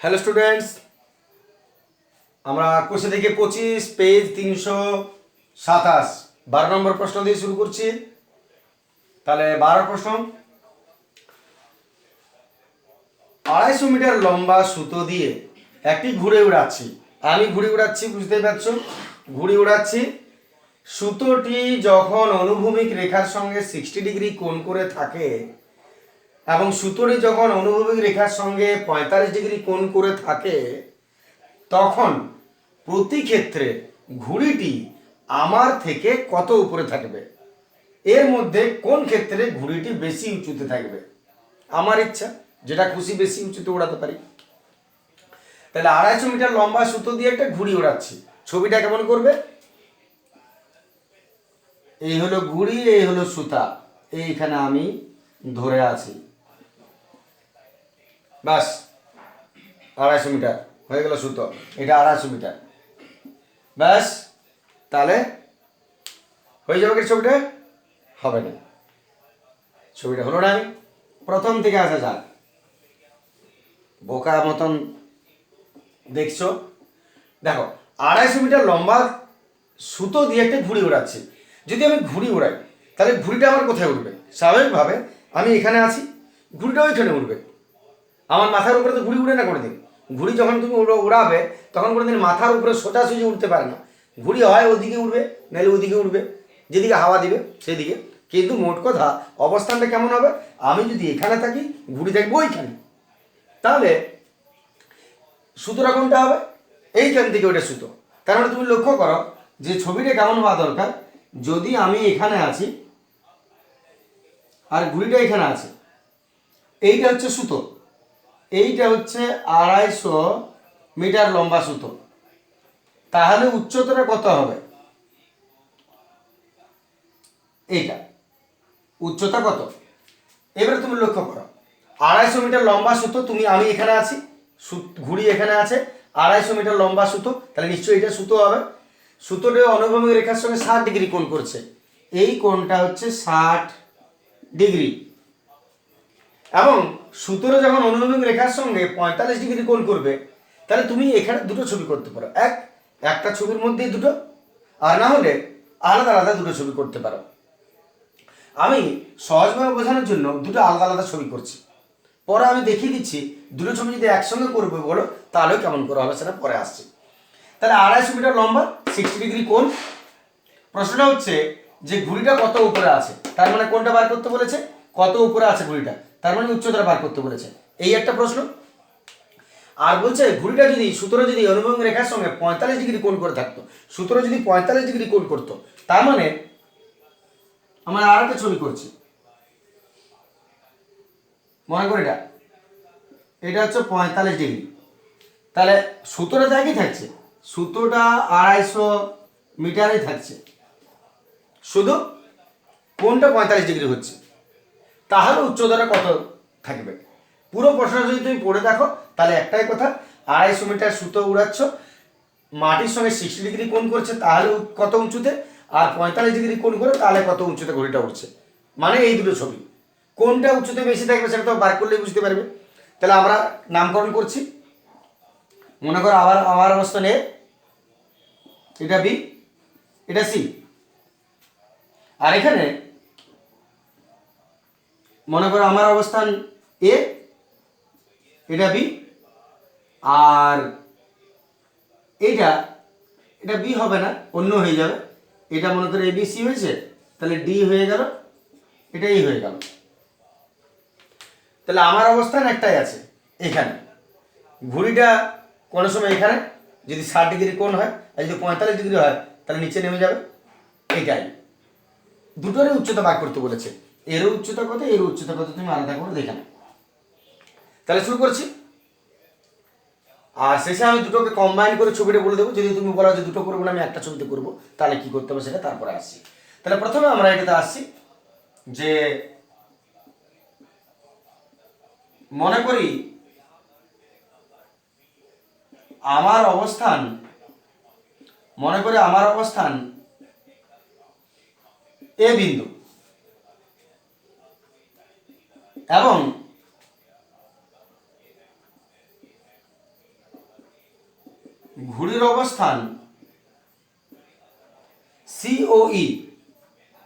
Hello students আমরা কোষে থেকে পঁচিশ, পেজ তিনশো সাতাশ, বারো নম্বর প্রশ্ন দিয়ে শুরু করছি। তাহলে বারো প্রশ্ন। আড়াইশো মিটার লম্বা সুতো দিয়ে একটি ঘুরে উড়াচ্ছি। আমি ঘুড়ি উড়াচ্ছি বুঝতেই পারছ? ঘুড়ি উড়াচ্ছি। সুতোটি যখন অনুভূমিক রেখার সঙ্গে সিক্সটি ডিগ্রি কোণ করে থাকে এবং সুতোটি যখন অনুভূমিক রেখার সঙ্গে পঁয়তাল্লিশ ডিগ্রি কোণ করে থাকে, তখন প্রতি ক্ষেত্রে ঘুড়িটি আমার থেকে কত উপরে থাকবে? এর মধ্যে কোন ক্ষেত্রে ঘুড়িটি বেশি উঁচুতে থাকবে? আমার ইচ্ছা, যেটা খুশি বেশি উঁচুতে ওড়াতে পারি। তাহলে আড়াইশো মিটার লম্বা সুতো দিয়ে একটা ঘুড়ি ওড়াচ্ছি। ছবিটা কেমন করবে? এই হলো ঘুড়ি, এই হলো সুতা। এইখানে আমি ধরে আছি। বাস, আড়াইশো মিটার, হয়ে গেল সুতো, এটা আড়াইশো মিটার। ব্যাস তাহলে হয়ে যাবে কি ছবিটা? হবে না। ছবিটা হলো না প্রথম থেকে আসা যাক। বোকা মতন দেখছ? দেখো, আড়াইশো মিটার লম্বা সুতো দিয়ে একটা ঘুড়ি উড়াচ্ছি যদি আমি ঘুড়ি উড়াই তাহলে ঘুড়িটা আমার কোথায় উঠবে? স্বাভাবিকভাবে আমি এখানে আছি ঘুড়িটাও এখানে উঠবে। আমার মাথার উপরে তো ঘুড়ি উড়ে না কোনোদিন? ঘুড়ি যখন তুমি উড়ো- উড়াবে, তখন কোনোদিন মাথার উপরে সোজাসুজি উঠতে পারে না। ঘুড়ি হয় ওদিকে উঠবে নাহলে ওদিকে উঠবে যেদিকে হাওয়া দিবে, সেদিকে। কিন্তু মোট কথা, অবস্থানটা কেমন হবে? আমি যদি এখানে থাকি, ঘুড়ি থাকব ওইখানে। তাহলে সুতোটা কোনটা হবে? এইখান থেকে ওটা সুতো। তার মানে তুমি লক্ষ্য করো, যে ছবিটা কেমন হওয়া দরকার? যদি আমি এখানে আছি, আর ঘুড়িটা এখানে আছে, এইটা হচ্ছে সুতো। এইটা হচ্ছে আড়াইশো মিটার লম্বা সুতো। তাহলে উচ্চতাটা কত হবে? এইটা। উচ্চতা কত? এবারে তুমি লক্ষ্য করো। আড়াইশো মিটার লম্বা সুতো তুমি, আমি এখানে আছি ঘুড়ি এখানে আছে, আড়াইশো মিটার লম্বা সুতো, তাহলে নিশ্চয়ই এটা সুতো হবে। সুতোটা অনুভূমিক রেখার সঙ্গে ষাট ডিগ্রি কোণ করছে। এই কোণটা হচ্ছে ষাট ডিগ্রি। এবং সুতোরে যখন অনুভূমিক রেখার সঙ্গে পঁয়তাল্লিশ ডিগ্রি কোণ করবে, তাহলে তুমি এখানে দুটো ছবি করতে পারো। এক, একটা ছবির মধ্যেই দুটো, আর না হলে আলাদা আলাদা দুটো ছবি করতে পারো। আমি সহজভাবে বোঝানোর জন্য দুটো আলাদা আলাদা ছবি করছি। পরে আমি দেখিয়ে দিচ্ছি, দুটো ছবি যদি একসঙ্গে করবে বলো তাহলেও কেমন করে হবে সেটা পরে আসছে। তাহলে আড়াইশো মিটার লম্বা, সিক্সটি ডিগ্রি কোণ। প্রশ্নটা হচ্ছে যে ঘুড়িটা কত উপরে আছে? তার মানে কোনটা বার করতে বলেছে, কত উপরে আছে ঘুড়িটা? তার মানে উচ্চতা বার করতে বলেছে। এই একটা প্রশ্ন। আর বলছে, ঘুড়িটা যদি সুতরাং যদি অনুভূমিক রেখার সঙ্গে পঁয়তাল্লিশ ডিগ্রি কোণ করে থাকতো সুতরাং যদি পঁয়তাল্লিশ ডিগ্রি কোণ করতো, তার মানে আমরা আর একটা ছবি করছি। মনে করি এটা। এটা হচ্ছে পঁয়তাল্লিশ ডিগ্রি। তাহলে সুতোটা একই থাকছে? সুতোটা আড়াইশো মিটারেই থাকছে। শুধু কোনটা পঁয়তাল্লিশ ডিগ্রি হচ্ছে। তাহলে উচ্চতাটা কত থাকবে? পুরো প্রশ্নটা যদি তুমি পড়ে দেখো, তাহলে একটাই কথা, আড়াইশো মিটার সুতো উড়াচ্ছ, মাটির সঙ্গে সিক্সটি ডিগ্রি কোণ করছে, তাহলে কত উঁচুতে? আর পঁয়তাল্লিশ ডিগ্রি কোণ করে, তাহলে কত উঁচুতে ঘড়িটা উঠছে মানে এই দুটো ছবি। কোনটা উঁচুতে বেশি থাকবে সেটা তো বার করলেই বুঝতে পারবে। তাহলে আমরা নামকরণ করছি। মনে করো আবার আমার অবস্থান এ এটা বি, এটা সি। আর এখানে মনে করো আমার অবস্থান এ, এটা বি, আর এইটা, এটা বি হবে না, অন্য হয়ে যাবে। এটা মনে করো এ, বি, সি হয়েছে, তাহলে ডি হয়ে গেল, এটাই হয়ে গেল। তাহলে আমার অবস্থান একটাই আছে, এখানে। ঘুড়িটা কোনো সময় এখানে, যদি ষাট ডিগ্রি কোণ হয়, আর যদি পঁয়তাল্লিশ ডিগ্রি হয়, তাহলে নিচে নেমে যাবে, এটাই। দুটোরই উচ্চতা বাদ করতে বলেছে। এরও উচ্চতা কত? এর উচ্চতা কত? তুমি আলাদা করে দেখে নাও। তাহলে শুরু করছি। আর শেষে আমি দুটোকে কম্বাইন করে ছবিটা বলে দেবো। যদি তুমি বলো যে দুটো করব না, আমি একটা ছবিতে করব, তাহলে কি করতে হবে সেটা তারপরে আসছি। তাহলে প্রথমে আমরা এটাতে আসছি যে মনে করি আমার অবস্থান, মনে করি আমার অবস্থান এ বিন্দু। এবং ঘুড়ির অবস্থান সিওই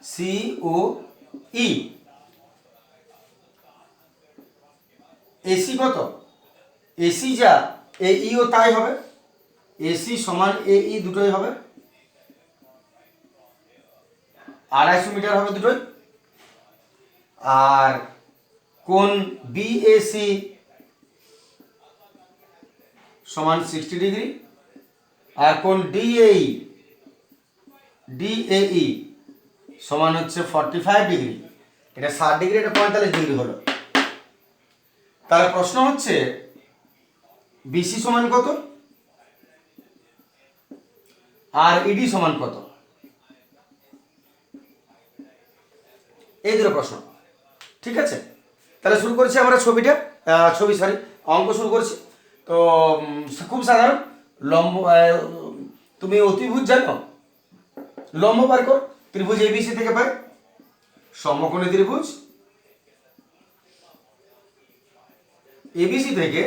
সিও ই এসি কত? এসি যা এ ইও তাই হবে। এসি সমান এ ই দুটোই হবে। আড়াইশো মিটার হবে দুটোই। আর কোন বিএসি সমান সিক্সটি ডিগ্রি আর কোন ডিএই ডিএই সমান হচ্ছে ফর্টি ফাইভ ডিগ্রি এটা ষাট ডিগ্রি এটা পঁয়তাল্লিশ ডিগ্রি হলো। তাহলে প্রশ্ন হচ্ছে বিসি সমান কত? আর ইডি সমান কত? এই দুটো প্রশ্ন। ঠিক আছে? তাহলে শুরু করছি আমরা ছবিটা ছবি সরি অঙ্ক শুরু করছি। তো খুব সাধারণ, লম্ব তুমি অতিভুজ জানো? লম্ব বার কর, ত্রিভুজ এবিসি থেকে পাই। সমকোণী ত্রিভুজ। এবিসি থেকে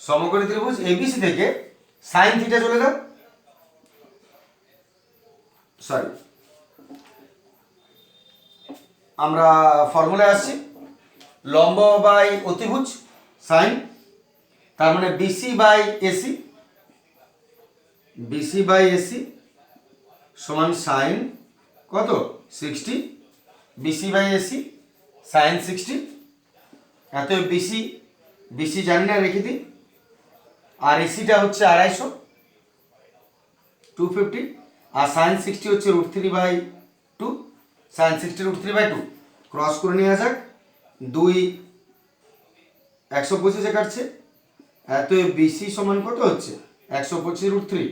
সমকোণী ত্রিভুজ এবিসি থেকে সাইন থিটা চলে যাও সরি আমরা ফর্মুলায় আসছি। লম্ব বাই অতিভুজ সাইন তার মানে BC by AC BC by AC সমান সাইন কত? Sixty BC by AC sine sixty এত বিসি বিসি জানি না, রেখে দিই। আর এসিটা হচ্ছে আড়াইশো টু ফিফটি আর সাইন সিক্সটি হচ্ছে root three by two sine sixty root three by two. Cross করে নিয়ে যাক। দুই একশো পঁচিশে কাটছে। এত বিসি সমান কত হচ্ছে? একশো পঁচিশ রুট থ্রি।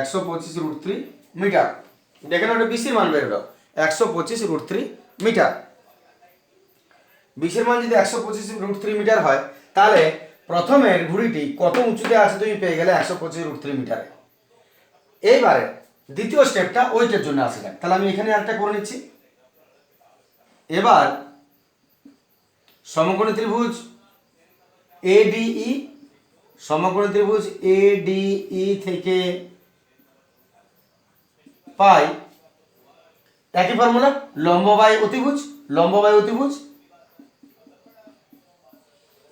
একশো পঁচিশ রুট থ্রি মিটার। দেখেন ওটা বিসির মান বেরোলো একশো পঁচিশ রুট থ্রি মিটার। বিশের মান যদি একশো পঁচিশ রুট থ্রি মিটার হয়, তাহলে প্রথমের ঘুড়িটি কত উঁচুতে আছে তুমি পেয়ে গেলে একশো পঁচিশ রুট থ্রি মিটারে। এইবারে দ্বিতীয় স্টেপটা ওইটার জন্য আসে যাক তাহলে আমি এখানে একটা করে নিচ্ছি। এবার সমকোণী ত্রিভুজ এ এডিই সমকোণী ত্রিভুজ এ এডিই থেকে পাই একই ফর্মুলা, লম্ব বাই অতিভুজ, লম্ব বাই অতিভুজ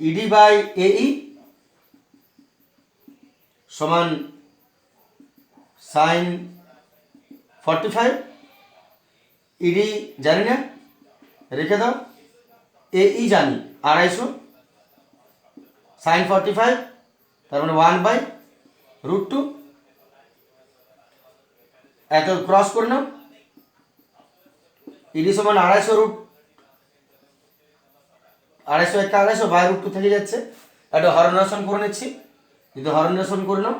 ইডি বাই এই সমান সাইন ফর্টি ফাইভ ইডি জানি না, রেখে দাও এই জানি, আড়াইশো সাইন ফর্টি ফাইভ তার মানে ওয়ান বাই রুট টু এত ক্রস করে নাও ইডি সমান আড়াইশো রুট আড়াইশো একটা আড়াইশো বাই রুট টু থেকে যাচ্ছে, একটা হরণাসন করে নিচ্ছি, যদি হরণাসন করে নাও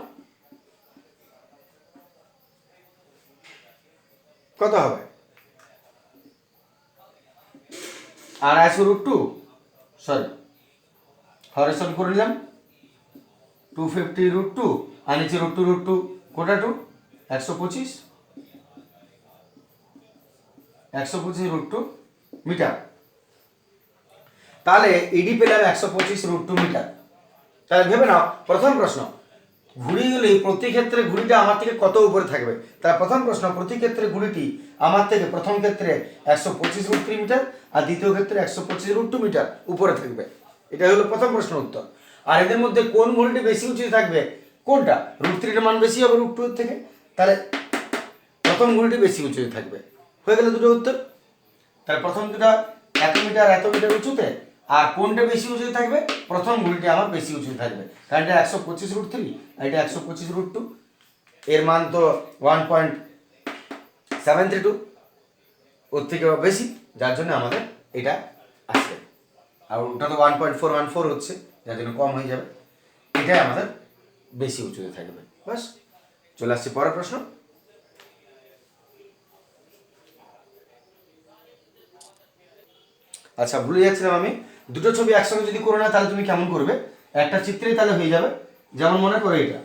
কত হবে? আড়াইশো রুট টু সরি হরেশন করে নিলাম। টু ফিফটি রুট টু আর নিচে রুট টু রুট টু কোটা টু একশো পঁচিশ? একশো পঁচিশ রুট টু মিটার তাহলে ইডি পেলাম একশো পঁচিশ রুট টু মিটার তাহলে ভেবে নাও, প্রথম প্রশ্ন। ঘুড়িগুলি প্রতি ক্ষেত্রে ঘুড়িটা আমার থেকে কত উপরে থাকবে? তার প্রথম প্রশ্ন, প্রতি ক্ষেত্রে ঘুড়িটি আমার থেকে প্রথম ক্ষেত্রে একশো পঁচিশ রুট থ্রি মিটার আর দ্বিতীয় ক্ষেত্রে একশো পঁচিশ রুট টু মিটার উপরে থাকবে। এটা হলো প্রথম প্রশ্ন উত্তর। আর এদের মধ্যে কোন ঘুড়িটি বেশি উঁচু থাকবে? কোনটা? রুট থ্রির মান বেশি হবে রুট টু থেকে? তাহলে প্রথম ঘুড়িটি বেশি উঁচুতে থাকবে। হয়ে গেল দুটো উত্তর। তাহলে প্রথম দুটা এত মিটার এত মিটার উঁচুতে? আর কোনটা বেশি উঁচুতে থাকবে? প্রথম ঘুড়িটি আমার বেশি উঁচুতে থাকবে। কারণ এটা একশো পঁচিশ রুট থ্রি আর এটা একশো পঁচিশ রুট টু এর মান তো one point seven three two ওর থেকে বেশি, যার জন্য আমাদের এটা আসবে। আর ওটা তো one point four one four হচ্ছে, যার জন্য কম হয়ে যাবে। এটাই আমাদের বেশি উঁচুতে থাকবে। বাস চলে আসছি পরের প্রশ্ন। আচ্ছা ভুলে যাচ্ছিলাম আমি। দুটো ছবি একসঙ্গে যদি করো না তাহলে তুমি কেমন করবে? একটা চিত্রেই তাহলে হয়ে যাবে। যেমন মনে করো এটা।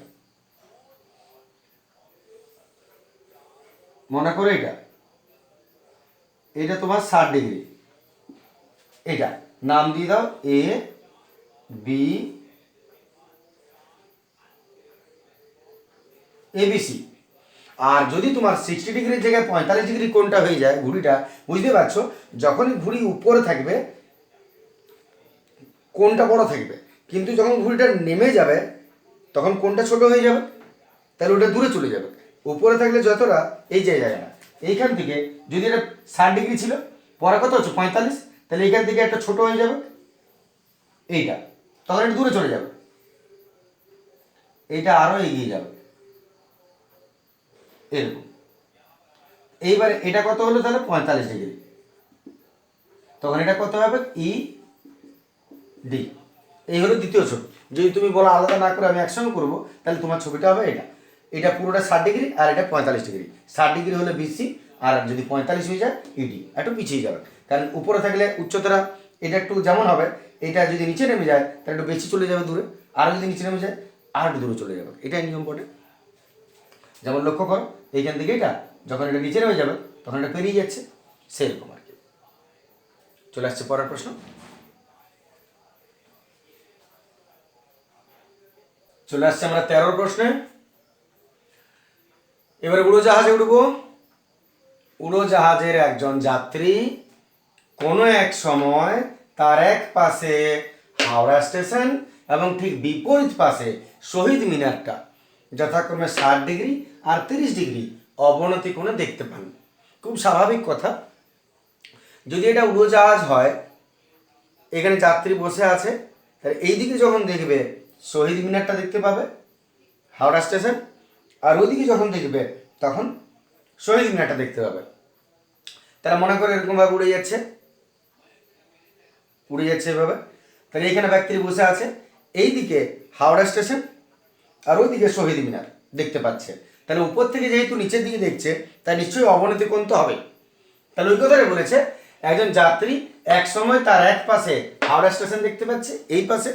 মনে করো এটা। এটা তোমার ষাট ডিগ্রি। এটা। নাম দিয়ে দাও এ বি এবিসি আর যদি তোমার সিক্সটি ডিগ্রির জায়গায় পঁয়তাল্লিশ ডিগ্রি কোনটা হয়ে যায়, ঘুড়িটা, বুঝতে পারছ? যখনই ঘুড়ি উপরে থাকবে কোনটা বড় থাকবে? কিন্তু যখন ঘুড়িটা নেমে যাবে, তখন কোনটা ছোট হয়ে যাবে? তাহলে ওটা দূরে চলে যাবে। উপরে থাকলে যতটা, এই যে না। এইখান থেকে যদি এটা ষাট ডিগ্রি ছিল, পরে কত হচ্ছে? পঁয়তাল্লিশ? তাহলে এইখান থেকে একটা ছোট হয়ে যাবে। এইটা। তখন এটা দূরে চলে যাবে। এইটা আরও এগিয়ে যাবে। এরকম। এইবার এটা কত হলো তাহলে? পঁয়তাল্লিশ ডিগ্রি। তখন এটা কত হবে? ই ডি এই হলো দ্বিতীয় ছবি। যদি তুমি বলো আলাদা না করে আমি একসঙ্গে করব, তাহলে তোমার ছবিটা হবে এটা। এটা পুরোটা ষাট ডিগ্রি আর এটা পঁয়তাল্লিশ ডিগ্রি। ষাট ডিগ্রি হলে বিসি, আর যদি পঁয়তাল্লিশ হয়ে যায় ইডি। একটু পিছিয়ে যাবে। কারণ উপরে থাকলে উচ্চতরা এটা একটু যেমন হবে, এটা যদি নিচে নেমে যায়, তাহলে একটু বেশি চলে যাবে দূরে। আর যদি নিচে নেমে যায়, আর একটু দূরে চলে যাবে। এটাই নিয়ম পড়ে যেমন লক্ষ্য কর, এইখান থেকে এটা, যখন এটা নিচে নেমে যাবে, তখন এটা পেরিয়ে যাচ্ছে। সেরকম আর কি। চলে আসছে পরের প্রশ্ন। চলে আসছে আমরা তেরোর প্রশ্নে। এবারে উড়োজাহাজে উঠবো উড়োজাহাজের একজন যাত্রী কোনো এক সময় তার এক পাশে হাওড়া স্টেশন এবং ঠিক বিপরীত পাশে শহীদ মিনারটা যথাক্রমে ষাট ডিগ্রি আর তিরিশ ডিগ্রি অবনতি কোণে দেখতে পান। খুব স্বাভাবিক কথা। যদি এটা উড়োজাহাজ হয়, এখানে যাত্রী বসে আছে, তাহলে এইদিকে যখন দেখবে শহীদ মিনারটা দেখতে পাবে, হাওড়া স্টেশন, আর ওইদিকে যখন দেখবে, তখন শহীদ মিনারটা দেখতে পাবে। তারা মনে করে এরকমভাবে উড়ে যাচ্ছে। উড়ে যাচ্ছে এভাবে। তাহলে এখানে ব্যক্তি বসে আছে, এইদিকে হাওড়া স্টেশন, আর ওইদিকে শহীদ মিনার দেখতে পাচ্ছে। তাহলে উপর থেকে যেহেতু নিচের দিকে দেখছে, তাই নিশ্চয়ই অবনতি কোণ তো হবে। তাহলে ওই কথাটা বলেছে, একজন যাত্রী এক সময় তার এক পাশে হাওড়া স্টেশন দেখতে পাচ্ছে, এই পাশে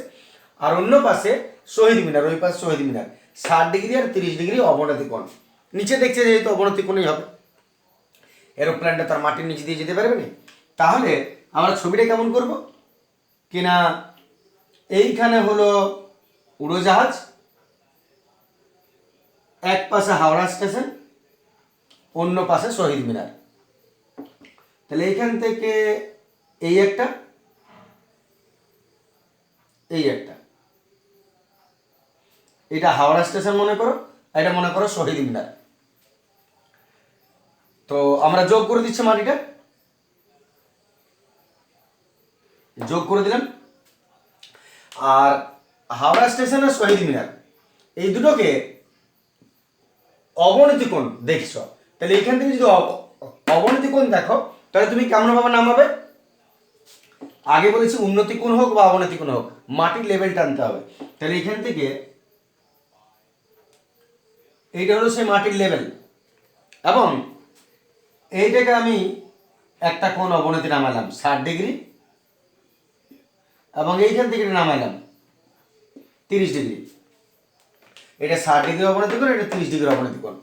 আর অন্য পাশে শহীদ মিনার, ওই পাশে শহীদ মিনার। ষাট ডিগ্রি আর তিরিশ ডিগ্রি অবনতি কোণ। নিচে দেখছে যেহেতু অবনতি কোণই হবে। এরোপ্লেনটা তার মাটির নিচে দিয়ে যেতে পারবে না? তাহলে আমরা ছবিটা কেমন করব? কিনা এইখানে হলো উড়োজাহাজ, এক পাশে হাওড়া স্টেশন, অন্য পাশে শহীদ মিনার। তাহলে এইখান থেকে এই একটা এই একটা। এটা হাওড়া স্টেশন মনে করো এটা মনে করো শহীদ মিনার। তো আমরা যোগ করে দিচ্ছি মাটিটা। যোগ করে দিলাম। আর হাওড়া স্টেশন আর শহীদ মিনার, এই দুটোকে অবনতি কোণ দেখছ। তাহলে এখান থেকে যদি অবনতি কোণ দেখো, তাহলে তুমি কেমন ভাবে নামাবে? আগে বলেছি উন্নতি কোণ হোক বা অবনতি কোণ হোক, মাটির লেভেল টানতে হবে। তাহলে এখান থেকে এইটা হলো সেই মাটির লেভেল এবং এইটাকে আমি একটা কোন অবনতি নামালাম, ষাট ডিগ্রি। এবং এইখান থেকে এটা নামাইলাম, তিরিশ ডিগ্রি। এটা ষাট ডিগ্রি অবনতি কোণ, এটা তিরিশ ডিগ্রি অবনতি কোণ।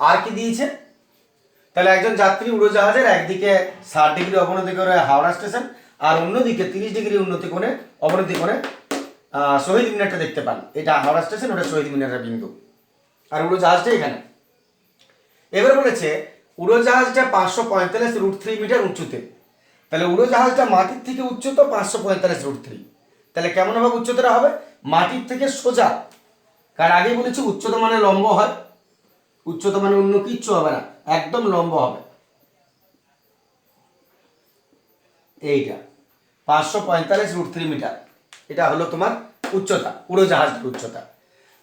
আর কি দিয়েছে? তাহলে একজন যাত্রী উড়োজাহাজের একদিকে ষাট ডিগ্রি অবনতি করে হাওড়া স্টেশন, আর অন্যদিকে তিরিশ ডিগ্রি উন্নতি করে অবনতি করে শহীদ মিনারটা দেখতে পান। এটা হাওড়া স্টেশন, ওটা শহীদ মিনারের বিন্দু। আর উড়োজাহাজটা এখানে। এবার বলেছে উড়োজাহাজটা পাঁচশো পঁয়তাল্লিশ রুট থ্রি মিটার উঁচুতে তাহলে উড়োজাহাজটা মাটির থেকে উচ্চতা পাঁচশো পঁয়তাল্লিশ রুট থ্রি তাহলে কেমন হবে উচ্চতাটা হবে? মাটির থেকে সোজা। কারণ আগেই বলেছি, উচ্চতা মানে লম্ব হয়। উচ্চতা মানে অন্য কিচ্ছু হবে না, একদম লম্ব হবে। এইটা, পাঁচশো পঁয়তাল্লিশ রুট থ্রি মিটার এটা হলো তোমার উচ্চতা উড়োজাহাজের উচ্চতা।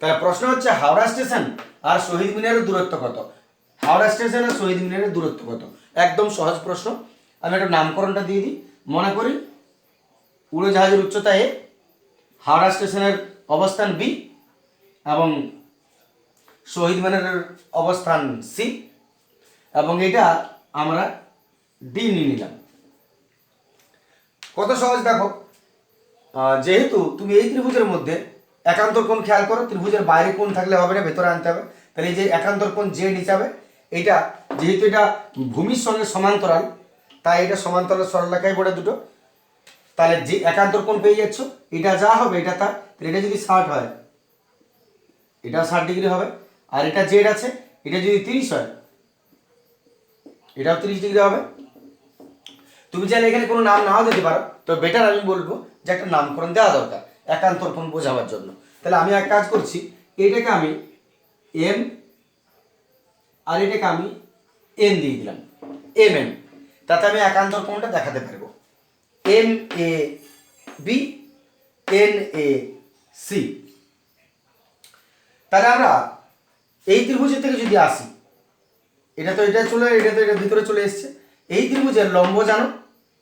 তাহলে প্রশ্ন হচ্ছে, হাওড়া স্টেশন আর শহীদ মিনারের দূরত্ব কত? হাওড়া স্টেশন আর শহীদ মিনারের দূরত্ব কত? একদম সহজ প্রশ্ন। আমি একটা নামকরণটা দিয়ে দিই। মনে করি, উড়োজাহাজের উচ্চতা এ, হাওড়া স্টেশনের অবস্থান বি এবং শহীদ মিনারের অবস্থান সি এবং এটা আমরা ডি নিয়ে নিলাম। কত সহজ দেখো। যেহেতু তুমি এই ত্রিভুজের মধ্যে একান্তর কোণ খেয়াল করো, ত্রিভুজের বাইরে কোণ থাকলে হবে না, ভেতরে আনতে হবে। তাহলে এই যে একান্তর কোণ জেড হিসাবে, এটা যেহেতু এটা ভূমির সঙ্গে সমান্তরাল, তাই এটা সমান্তরাল সরলরেখায় পড়ে দুটো। তাহলে যে একান্তর কোণ পেয়ে যাচ্ছ, এটা যা হবে, এটা তা তাহলে এটা যদি ষাট হয়, এটা ষাট ডিগ্রি হবে, আর এটা জেড আছে, এটা যদি তিরিশ হয়, এটাও তিরিশ ডিগ্রি হবে। তুমি চাইলে এখানে কোনো নাম নাও দিতে পারো, তো বেটার আমি বলব যে একটা নামকরণ দেওয়া দরকার। একান্তর কোণ বোঝাবার জন্য। তাহলে আমি এক কাজ করছি, এটাকে আমি এম আর এটাকে আমি এন দিয়ে দিলাম। এম এন তাতে আমি একান্তর কোণটা দেখাতে পারব। M A B N A C তাহলে আমরা এই ত্রিভুজের থেকে যদি আসি, এটা তো এটা চলে, এটা তো এটা ভিতরে চলে এসছে। এই ত্রিভুজের লম্ব জানো,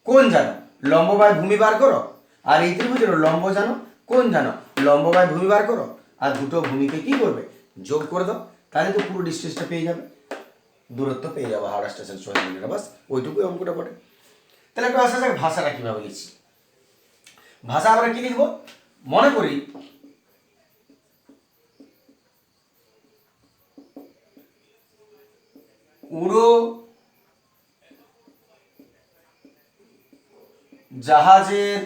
কোন জানো? লম্ব বাই ভূমি বার করো। আর এই ত্রিভুজের লম্ব জানো কোন জানো লম্ব বাই ভূমি বার করো, আর দুটো ভূমিকে কি করবে? যোগ করে দাও, তাহলে তো পুরো ডিস্টেন্সটা পেয়ে যাবে। দূরত্ব পেয়ে যাব, হাওড়া স্টেশন সোহেলমিনার বাস, ওইটুকুই অঙ্কটা পড়ে তাহলে একটু আসা যাক ভাষাটা কীভাবে লিখছি? ভাষা আমরা কি লিখব? মনে করি, উড়ো জাহাজের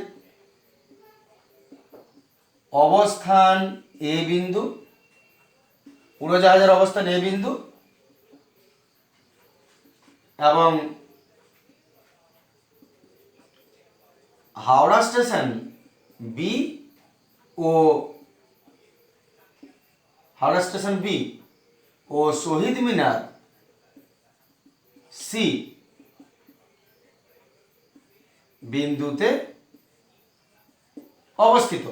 অবস্থান এ বিন্দু, উড়োজাহাজের অবস্থান এ বিন্দু, এবং হাওড়া স্টেশন বি ও হাওড়া স্টেশন বি ও শহীদ মিনার সি বিন্দুতে অবস্থিত।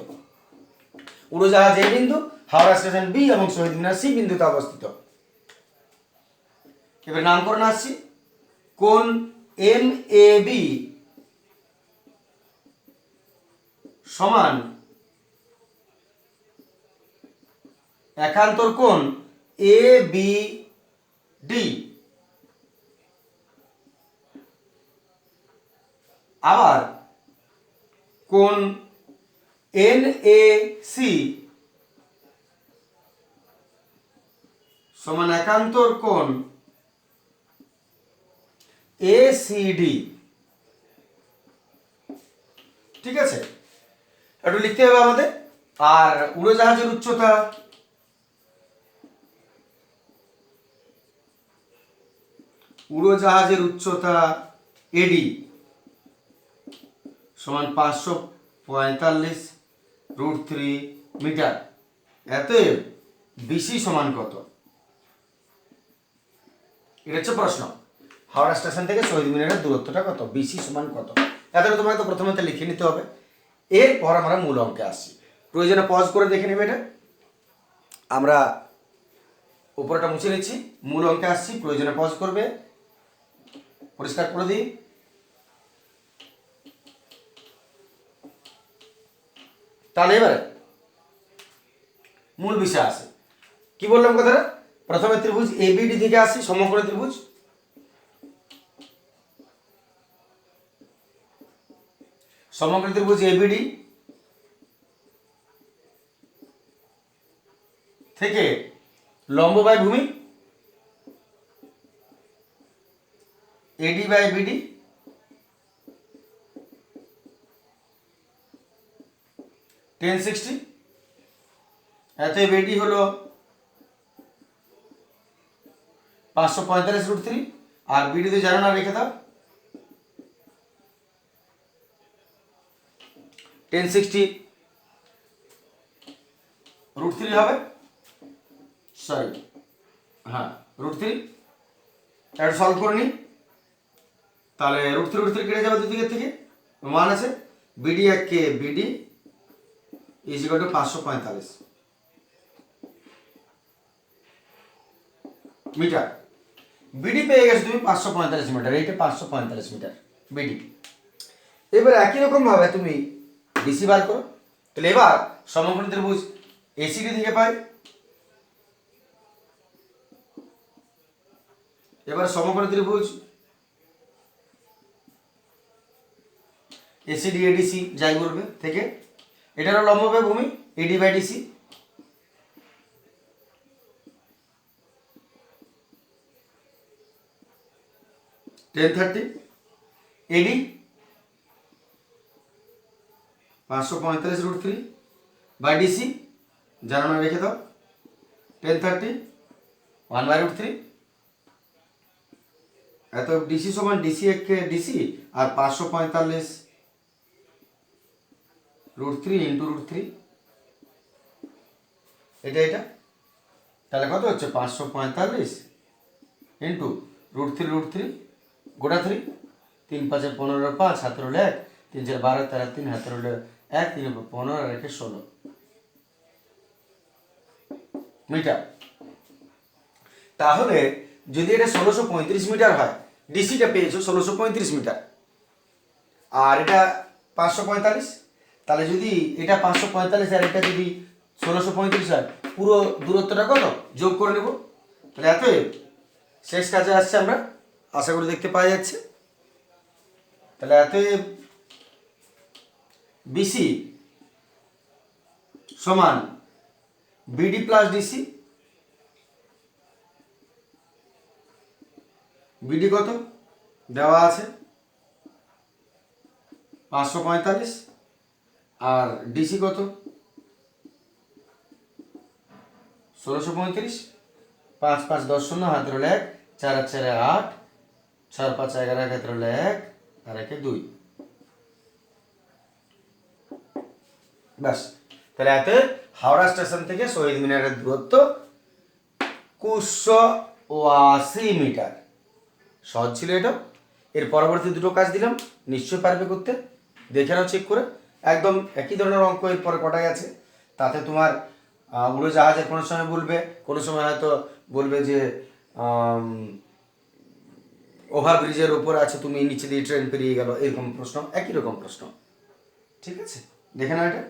উড়োজাহাজ এ বিন্দু, হাওড়া স্টেশন বি এবং শহীদ মিনার সি বিন্দুতে অবস্থিত। এবার নামকরণ আসছি। কোন এম এ বি সমান একান্তর কোণ এ বি ডি? আবার কোন এন এ সি সমান একান্তর কোণ এ সি ডি ঠিক আছে? একটু লিখতে হবে আমাদের। আর উড়োজাহাজের উচ্চতা? উড়োজাহাজের উচ্চতা এডি সমান পাঁচশো পঁয়তাল্লিশ। রুট থ্রি মিটার এতএব বিসি সমান কত? এটা হচ্ছে প্রশ্ন। হাওড়া স্টেশন থেকে শহীদ মিনারের দূরত্বটা কত? বিসি সমান কত? এতটা তোমাকে তো প্রথমে লিখে নিতে হবে। এরপর আমরা মূল অঙ্কে আসছি। প্রয়োজনে পজ করে দেখে নেবে এটা। আমরা উপরটা মুছে নিচ্ছি। মূল অঙ্কে আসছি। প্রয়োজনে পজ করবে। পরিষ্কার করে দিই। তাহলে এবারে মূল বিষয় আসে কি বললাম কথাটা? প্রথমে ত্রিভুজ এবিডি থেকে আসি সমগ্র ত্রিভুজ। সমগ্র ত্রিভুজ এবিডি থেকে লম্ব বাই ভূমি AD by BD ten sixty এত বেডি হলো পাঁচশো পঁয়তাল্লিশ রুট থ্রি আর বিডি তো জানো না রেখে দাও। টেন সিক্সটি রুট থ্রি হবে। সরি হ্যাঁ রুট থ্রি একটু সলভ করে নিই তাহলে রুট থ্রি রুট থ্রি কেটে যাবে দুদিকের থেকে। মান আছে। বিডি এক কে বিডি ইজ ইকুয়াল টু পাঁচশো পঁয়তাল্লিশ। মিটার। বিডি পেয়ে গেছো তুমি পাঁচশো পঁয়তাল্লিশ মিটার এইটা পাঁচশো পঁয়তাল্লিশ মিটার, বিডি। এবার একই রকম ভাবে তুমি ডিসি বার করো। তাহলে এবার সমগ্র ত্রিভুজ এসিডি থেকে পাই। এবার সমগ্র ত্রিভুজ এসিডি এডিসি যাই বলবে থেকে এটারও লম্ব ভূমি AD by DC ten thirty AD পাঁচশো পঁয়তাল্লিশ রুট থ্রি বাই ডিসি জানো না রেখে দাও। Ten thirty one by root three এত ডিসি সমান ডিসি একে ডিসি আর পাঁচশো পঁয়তাল্লিশ root three into root three এটা এটা? তাহলে কত হচ্ছে? পাঁচশো পঁয়তাল্লিশ into root three root three গোটা থ্রি তিন পাঁচে পনেরো, পাঁচ হাতের হলো এক। তিন চার বারো, তেরো, তিন হাতের হলো এক, তিন পনেরো, আর একে ষোলো। মিটার। তাহলে যদি এটা ষোলোশো পঁয়ত্রিশ মিটার হয় ডিসিটা পেয়েছ ষোলোশো পঁয়ত্রিশ মিটার। আর এটা পাঁচশো পঁয়তাল্লিশ? তাহলে যদি এটা পাঁচশো পঁয়তাল্লিশ আর এটা যদি ষোলোশো পঁয়ত্রিশ হয়, পুরো দূরত্বটা কত? যোগ করে নেব। তাহলে এত শেষ কাজে আসছে আমরা। আশা করি দেখতে পাওয়া যাচ্ছে। তাহলে এত বিসি সমান বিডি প্লাস ডিসি বিডি কত? দেওয়া আছে পাঁচশো পঁয়তাল্লিশ। আর ডিসি কত? ষোলোশো পঁয়ত্রিশ? পাঁচ পাঁচ দশ শূন্য হাতের হলো এক চার আর চারে আট। চার পাঁচ এগারো, এক হাতের হলো এক আর একে দুই। ব্যাস। তাহলে এতে হাওড়া স্টেশন থেকে শহীদ মিনারের দূরত্ব কুশো ওয়াশি মিটার। সহজ ছিল এটা। এর পরবর্তী দুটো কাজ দিলাম। নিশ্চয় পারবে করতে। দেখে নাও চেক করে। একদম একই ধরনের অঙ্ক এরপরে কটা গেছে? তাতে তোমার উড়োজাহাজের কোনো সময় বলবে, কোনো সময় হয়তো বলবে যে ওভারব্রিজের ওপর আছে তুমি, নিচে দিয়ে ট্রেন পেরিয়ে গেলো, এরকম প্রশ্ন, একই রকম প্রশ্ন। ঠিক আছে? দেখে নাও এটা।